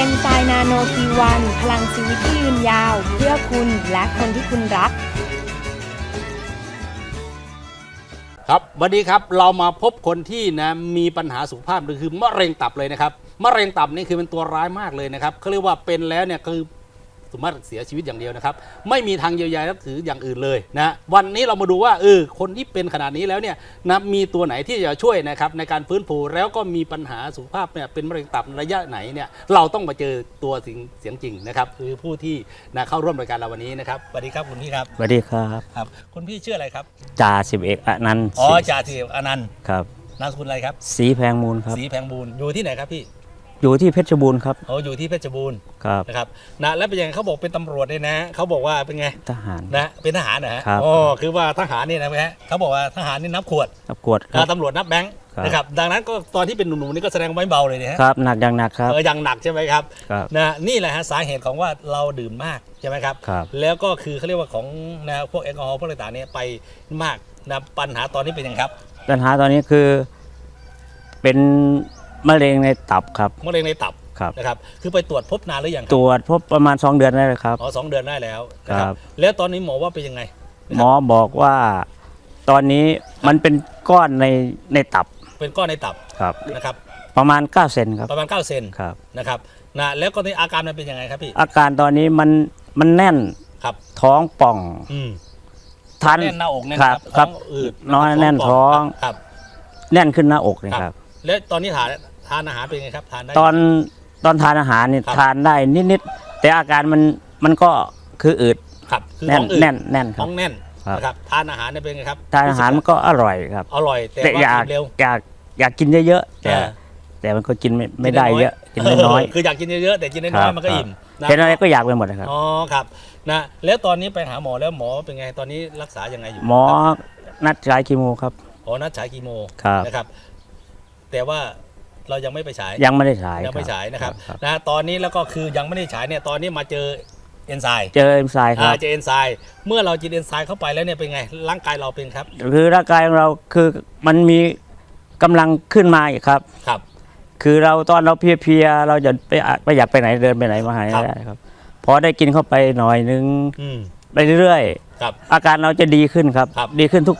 เอนไซม์นาโนทีวันพลังชีวิตที่ยืนยาว เพื่อคุณและคนที่คุณรัก ครับวันนี้ครับเรามาพบคนที่นะมีปัญหาสุขภาพคือมะเร็งตับเลยนะครับมะเร็งตับนี่คือเป็นตัวร้ายมากเลยนะครับเขาเรียกว่าเป็นแล้วเนี่ยคือ สามารถเสียชีวิตอย่างเดียวนะครับ ไม่มีทางเยียวยาและถืออย่างอื่นเลยนะวันนี้เรามาดูว่าเออคนที่เป็นขนาดนี้แล้วเนี่ยนะมีตัวไหนที่จะช่วยนะครับในการฟื้นฟูแล้วก็มีปัญหาสุขภาพเนี่ยเป็นมะเร็งตับระยะไหนเนี่ยเราต้องมาเจอตัวเสียงเสียงจริงนะครับคือผู้ที่นะเข้าร่วมรายการเราวันนี้นะครับสวัสดีครับคุณพี่ครับสวัสดีครับครับคุณพี่ชื่ออะไรครับจ่าสิบเอกอนันต์อ๋อศรีจ่าสิบอนันต์ครับนามสกุลอะไรครับ สีแพงมูลครับ สีแพงบูนอยู่ที่ไหนครับพี่ อยู่ที่เพชรบูรณ์ครับเขาอยู่ที่เพชรบูรณ์ครับนะครับนะแล้วเป็นยังไงเขาบอกเป็นตำรวจเนี่ยนะเขาบอกว่าเป็นไงทหารนะเป็นทหารนะฮะครับอ๋อคือว่าทหารเนี่ยนะฮะเขาบอกว่าทหารนี่นับขวดครับกวดคอ่ารับตำรวจนับแบงค์ครับนะครับดังนั้นก็ตอนที่เป็นหนุ่มๆนี่ก็แสดงว่าไม่เบาเลยเนี่ยฮะครับหนักอย่างหนักครับเอออย่างหนักใช่ไหมครับครับนะนี่แหละฮะสาเหตุของว่าเราดื่มมากใช่ไหมครับครับแล้วก็คือเขาเรียกว่าของนะพวกแอลกอฮอล์พวกอะไรต่างๆเนี่ยไปมากนะปัญหาตอนนี้เป็นยังไงครับ ปัญหาตอนนี้คือเป็น มะเร็งในตับครับ มะเร็งในตับครับนะครับ คือไปตรวจพบนานหรือยังคตรับรวจพบประมาณ 2 เดือนได้เลยครับ อ๋อสองเดือนได้แล้วนะคครัรับ บ แล้วตอนนี้หมอว่าเป็นยังไงหมอบอกว่า ตอนนี้มันเป็นก้อนในในตับเป็นก้อนในตับครับ นะครับ ประมาณ9เซนครับประมาณ9เซนครับ นะครับนะแล้วก็ในอาการมันเป็นยังไงครับพี่อาการตอนนี้มันมันแน่นครับ ท้องป่องอืมทัน แน่นหน้าอกเนี่ยครับนะครับท้องอืดน้อยแน่นท้อง ครับ แน่นขึ้นหน้าอกเลยครับ แล้วตอนนี้ทาน ทานอาหารเป็นยังไงครับทานได้ ตอนตอนทานอาหารเนี่ยครับ ทานได้นิดๆแต่อาการมันมันก็คืออืดครับคือแน่ท้นองอืดแน่นแน่นคท้รัอบงแน่นครับ นะครับทานอาหารเนี่ยเป็นไงครับทานอาหารมันก็อร่อยครับ อร่อยแต่แต่ว่าอยากกินเร็วอยากอยากกินเยอะๆแต่อ่า แต่มันก็กินไม่ไม่ได้เยอะกินน้อยคืออยากกินเยอะๆแต่กินคน้รัอยบๆมันก็อิ่มนะเห็นอะไรก็อยากไปหมดนะครับ อ๋อครับนะแล้วตอนนี้ไปหาหมอแล้วหมอเป็นไงตอนนี้รักษายังไงอยู่หมอนัดฉายคีโมครับอ๋อนัดฉายคีโมครับ นะครับ แต่ว่า เรายังไม่ไปฉายยังไม่ได้ฉายยังไม่ฉายนะครับครับนะตอนนี้แล้วก็คือยังไม่ได้ฉายเนี่ยตอนนี้มาเจอเอนไซม์เจอเอ็มไซม์คอ่ารับเจอเอนไซม์เมื่อเรากินเอนไซม์เข้าไปแล้วเนี่ยเป็นไงร่างกายเราเป็นครับ คือร่างกายของเราคือมันมีกำลังขึ้นมาอีกครับครับ คือเราตอนเราเพลียๆเราจะไปไปอยากไปไหนเดินไปไหนมาไหนครับไม่ได้ครับพอได้กินเข้าไปหน่อยนึงอืมไปเรื่อยครับๆอาการเราจะดีขึ้นครับครับดีขึ้นทุก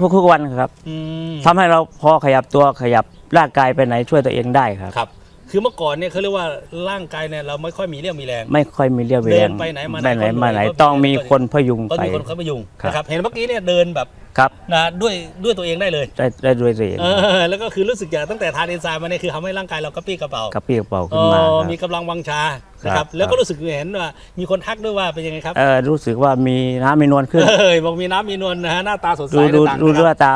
ทุกทุกวันครับอืมทำให้เราพอขยับตัวขยับ ร่างกายไปไหนช่วยตัวเองได้ครับ ครับ คือเมื่อก่อนเนี่ยเขาเรียกว่าร่างกายเนี่ยเราไม่ค่อยมีเรี่ยวมีแรง ไม่ค่อยมีเรี่ยวมีเดิแรนงไปไหนมาไหนไปไหนก็มาไหนก็ต้องมีก็คนพยุงก็ไป มีคนเข้ามายุ่งครับ นะครับ เห็นเมื่อกี้เนี่ยเดินแบบครับ นะด้วยด้วยตัวเองได้เลยได้ได้ด้วยตัวเองเออแล้วก็คือรู้สึกอย่างตั้งแต่ทานเอนไซม์มาเนี่ยคือทำให้ร่างกายเรากระปรี้กระเป๋ากระปี้กระเป๋าเอขึ้นมาอครับ มีกำลังวังชานะคครัรับบ แล้วก็รู้สึกเห็นว่ามีคนทักด้วยว่าเป็นยังไงครับเออรู้สึกว่ามีน้ำมีนวลขึ้น เออบอกมีน้ำมีนวลนะฮะหน้าตาสดใสดูดูต่างๆดูนะครับด้วยตา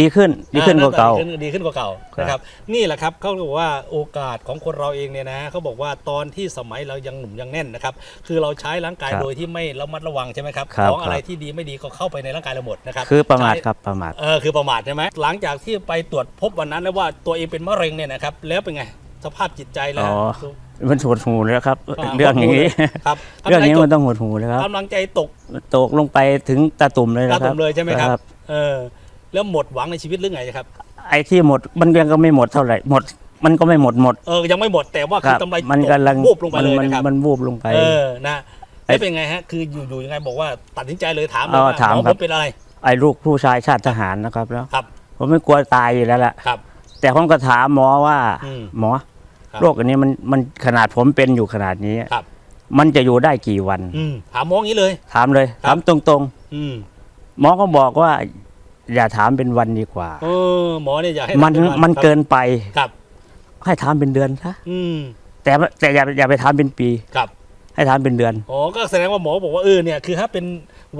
ดีขึ้นดีขึ้นกว่าเก่า ดีขึ้นดีขึ้นกว่าเก่าครับ นะครับนี่แหละครับเขาบอกว่าโอกาสของคนเราเองเนี่ยนะเขาบอกว่าตอนที่สมัยเรายังหนุ่มยังแน่นนะครับคือเราใช้ร่างกายครับโดยที่ไม่ระมัดระวังใช่ไหมครับครับของอะไรครับ ที่ดีไม่ดีก็เข้าไปในร่างกายเราหมดนะครับคือประมาทใช้ ครับประมาท เออคือประมาทใช่ไหมหลังจากที่ไปตรวจพบวันนั้นแล้วว่าตัวเองเป็นมะเร็งเนี่ยนะครับแล้วเป็นไงสภาพจิตใจแล้วอ๋อ มันหดหูแล้วครับาเรื่องอย่างนี้ ครับเรื่องนี้กำลัมันต้องหดหูเลยครับกำลังใจตกตกลงไปถึงตาตุ่มเลยตานะครัตุ่บมเลยใช่ไหมครับ เออ แล้วหมดหวังในชีวิตหรือไงครับ ไอ้ที่หมดมันยังก็ไม่หมดเท่าไหร่หมด มันก็ไม่หมดหมดเออยังไม่หมดแต่ว่าคคือรับกำไรมันตกกำลังวูบลงไปเลยมันนะครับมันวูบลงไปเออนะไอ้แล้วเป็นไงฮะคืออยู่อยู่ยังไงบอกว่าตัดสินใจเลยถามเลยอ๋อว่าถามหมอครัผบมเป็นอะไรไอ้ลูกผู้ชายชาติทหารนะครับแล้วครับ ผมไม่กลัวตายอยู่แล้วแหละครับ แต่ผมก็ถามหมอว่าอืมหมอครับโรคอันนี้มันมันขนาดผมเป็นอยู่ขนาดนี้ครับ มันจะอยู่ได้กี่วันอืมถามหมออย่างนี้เลย ถามเลยครับถามตรงอืมๆหมอก็บอกว่า อย่าถามเป็นวันดีกว่า เออหมอเนี่ยอยากให้มันถาป็มันครับเกินไป ครับ ให้ถามเป็นเดือนซะอืมแต่แต่อย่าอย่าไปถามเป็นปี ครับให้ถามเป็นเดือน อ๋อก็แสดงว่าหมอบอกว่าเออเนี่ยคือถ้าเป็น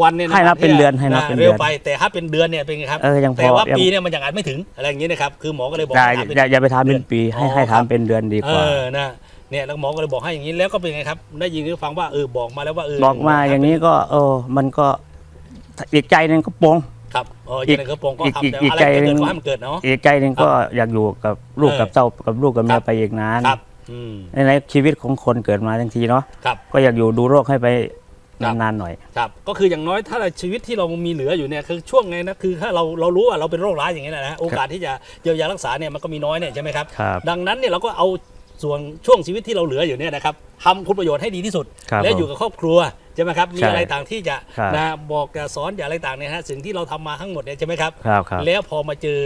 วันเนี่ยะให้นับเป็นเดือนให้นับะเป็นเดือนเร็วไปแต่ถ้าเป็นเดือนเนี่ยเป็นไงครับเออยังพแต่อว่ายัง ปีเนี่ยมันยังอาจไม่ถึงอะไรอย่างนี้นะครับคือหมอก็เลยบอกอย่าให้ถามเป็น อย่าอย่าไปถามเป็นปีให้อ๋อให้ครัถามบเป็นเดือนดีเอกว่า อนะเนี่ยแล้วหมอก็เลยบอกให้อย่างนี้แล้วก็เป็นไงครับ ได้ยินได้ฟังว่าเออบอกมาแล้วว่าเออบอกมาอย่างนี้ก็ เออ มันก็อีกใจหนึงก็ปลงครับเอออียักงไงก็ปรงก็อีกทำอีกแต่อีกอะไรใจจะหนึ่เกิดงก็ให้มันเกิดเนาะอีกใจหนึงก็อยากอยู่กับลูกเออกับเจ้ากับลูกกับเมีคยรับไปอีกนานครับอืมในในชีวิตของคนเกิดมาทั้งทีเนาะครับก็อยากอยู่ดูโรคให้ไปครับนานๆหน่อยครับก็คืออย่างน้อยถ้าเราชีวิตที่เรามีเหลืออยู่เนี่ยคือช่วงไงนะคือถ้าเราเรารู้ว่าเราเป็นโรคร้ายอย่างนี้ยนะโอกาสที่จะเยียวยารักษาเนี่ยมันก็มีน้อยเนี่ยใช่ไหมครับครับ ดังนั้นเนี่ยเราก็เอาส่วนช่วงชีวิตที่เราเหลืออยู่เนี่ยนะครับทำคุณประโยชน์ให้ดีที่สุดครับและผมอยู่กับครอบครัว ใช่ไหมครับ มีใช่อะไรต่างที่จะครับนะบอกจะสอนอย่าอะไรต่างเนี่ยฮะสิ่งที่เราทำมาทั้งหมดเนี่ยใช่ไหมครับครับครับแล้วพอมาเจอ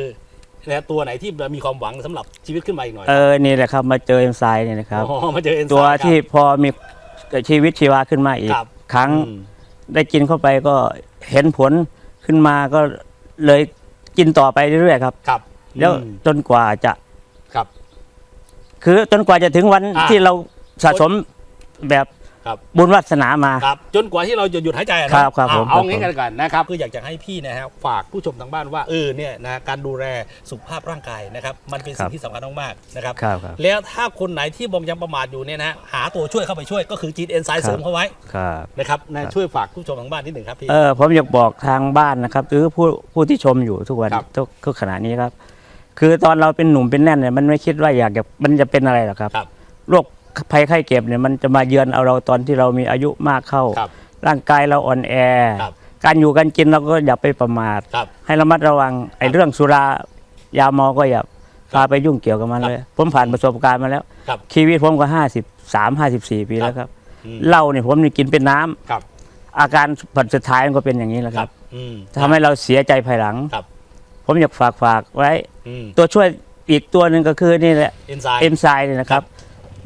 นะตัวไหนที่มีความหวังสำหรับชีวิตขึ้นมาอีกหน่อย เออนี่แหละครับมาเจอเอ็นไซม์เนี่ยนะครับอ๋อมาเจอเอ็นไซม์ตัวครับที่พอมีชีวิตชีวาขึ้นมาอีก ครับครั้งอืมได้กินเข้าไปก็เห็นผลขึ้นมาก็เลยกินต่อไปเรื่อยๆครับครับ แล้วอืมจนกว่าจะครับ คือจนกว่าจะถึงวันอ่าที่เราสะสมแบบ ครับบุญวาสนามา ครับจนกว่าที่เราจะหยุดหายใจอะนะครับครับอะผมเอาครับงี้ผมกันก่อนนะครับคืออยากจะให้พี่นะฮะฝากผู้ชมทางบ้านว่าเออเนี่ยนะการดูแลสุขภาพร่างกายนะครับมันเป็นสิ่งที่สำคัญมากๆนะครับครับครับแล้วถ้าคนไหนที่บองยังประมาทอยู่เนี่ยนะหาตัวช่วยเข้าไปช่วยก็คือจีนเอนไซม์ครับเสริมเข้าไว้ครับนะครับนะครับช่วยฝากผู้ชมทางบ้านนิดหนึ่งครับพี่เออผมอยากบอกทางบ้านนะครับหรือผู้ผู้ที่ชมอยู่ทุกวันครับทุกทุกขณะนี้ครับ คือตอนเราเป็นหนุ่มเป็นแน่นเนี่ยมันไม่คิดว่าอยากจะมันจะเป็นอะไรหรอกครับครับโรค ภัยไข้เจ็บเนี่ยมันจะมาเยือนเอาเราตอนที่เรามีอายุมากเข้า ครับร่างกายเราอ่อนแอ ครับการอยู่การกินเราก็อย่าไปประมาท ครับ ให้ระมัดระวังไอ้เรื่องสุรายาเมอก็อย่าพาไปยุ่งเกี่ยวกับมันครับเลย ผมผ่านประสบการณ์มาแล้ว ครับชีวิตผมก็ห้าสิบสามห้าสิบสี่ปีแล้วครับอืมเหล้าเนี่ยผมนี่กินเป็นน้ำครับอาการผลสุดท้ายมันก็เป็นอย่างนี้แหละคครัรับบอืมทำให้เราเสียใจภายหลัง ครับผมอยากฝากฝากไว้ อืมตัวช่วยอีกตัวหนึ่งก็คือนี่แหละ เอนไซม์ เอนไซม์เนี่ยนะครับ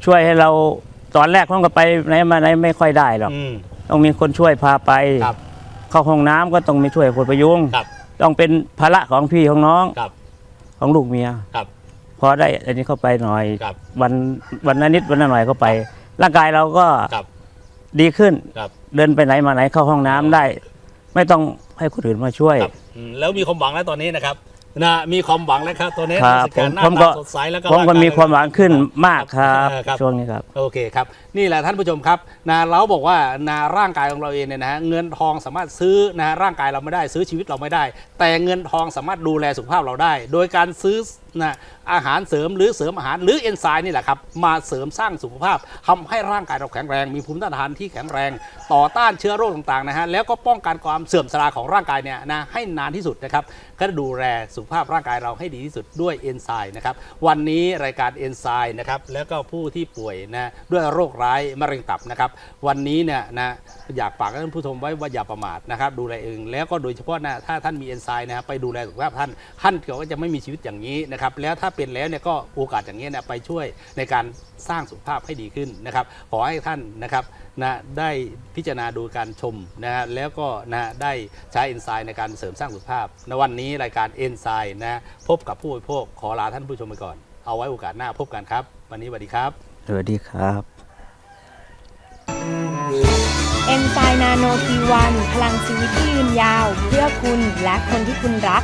ช่วยให้เราตอนแรกผมก็ไปไหนมาไหนไม่ค่อยได้หรอก อืม ต้องมีคนช่วยพาไป ครับเข้าห้องน้ำก็ต้องมีช่วยคนประยุงครับ ต้องเป็นภาระของพี่ของน้องครับ ของลูกเมียครับ พอได้อันนี้เข้าไปหน่อย ครับ วันวันละนิดวันละหน่อยเข้าไป ร่างกายเราก็ครับ ดีขึ้น ครับ เดินไปไหนมาไหนเข้าห้องน้ำได้ ไม่ต้องให้คนอื่นมาช่วย ครับอืมแล้วมีความหวังแล้วตอนนี้นะครับ นะมีความหวังแล้วครับตอนนี้ครับสึกการหน้าผมก็ตาสดใสแล้วก็ผมก็ร่งยมีความหวังขึ้นมากครับเออครับช่วงนี้ครับ โอเคครับ นี่แหละท่านผู้ชมครับนะเราบอกว่านะร่างกายของเราเองเนี่ยนะฮะเงินทองสามารถซื้อนะฮะร่างกายเราไม่ได้ซื้อชีวิตเราไม่ได้ แต่เงินทองสามารถดูแลสุขภาพเราได้ โดยการซื้อ นะอาหารเสริมหรือเสริมอาหารหรือเอนไซม์นี่แหละครับมาเสริมสร้างสุขภาพทำให้ร่างกายเราแข็งแรง มีภูมิต้านทานที่แข็งแรง ต่อต้านเชื้อโรคต่างๆนะฮะแล้วก็ป้องกันความเสื่อมชรายของร่างกายเนี่ยนะให้นานที่สุดนะครับก็ดูแลสุขภาพร่างกายเราให้ดีที่สุดด้วยเอนไซม์นะครับวันนี้รายการเอนไซม์นะครับแล้วก็ผู้ที่ป่วยนะด้วยโรคร้ายมะเร็งตับนะครับวันนี้เนี่ยนะอยากฝากท่านผู้ชมไว้ว่าอย่าประมาทนะครับดูแลเองแล้วก็โดยเฉพาะนะถ้าท่านมีเอนไซม์นะไปดูแลสุขภาพท่านท่านเก็จะไม่มีชีวิตอย่างนี้นะครับแล้วถ้าเป็นแล้วเนี่ยก็โอกาสอย่างนี้นะไปช่วยในการสร้างสุขภาพให้ดีขึ้นนะครับ ขอให้ท่านนะครับนะได้พิจารณาดูการชมนะฮะแล้วก็นะได้ใช้เอนไซม์ในการเสริมสร้างสุขภาพในวันนี้รายการเอนไซม์นะพบกับผู้บริโภคขอลาท่านผู้ชมไปก่อน เอาไว้โอกาสหน้าพบกันครับ วันนี้สวัสดีครับสวัสดีครับเอนไซม์นาโนทีวันพลังชีวิตที่ยืนยาว เพื่อคุณและคนที่คุณรัก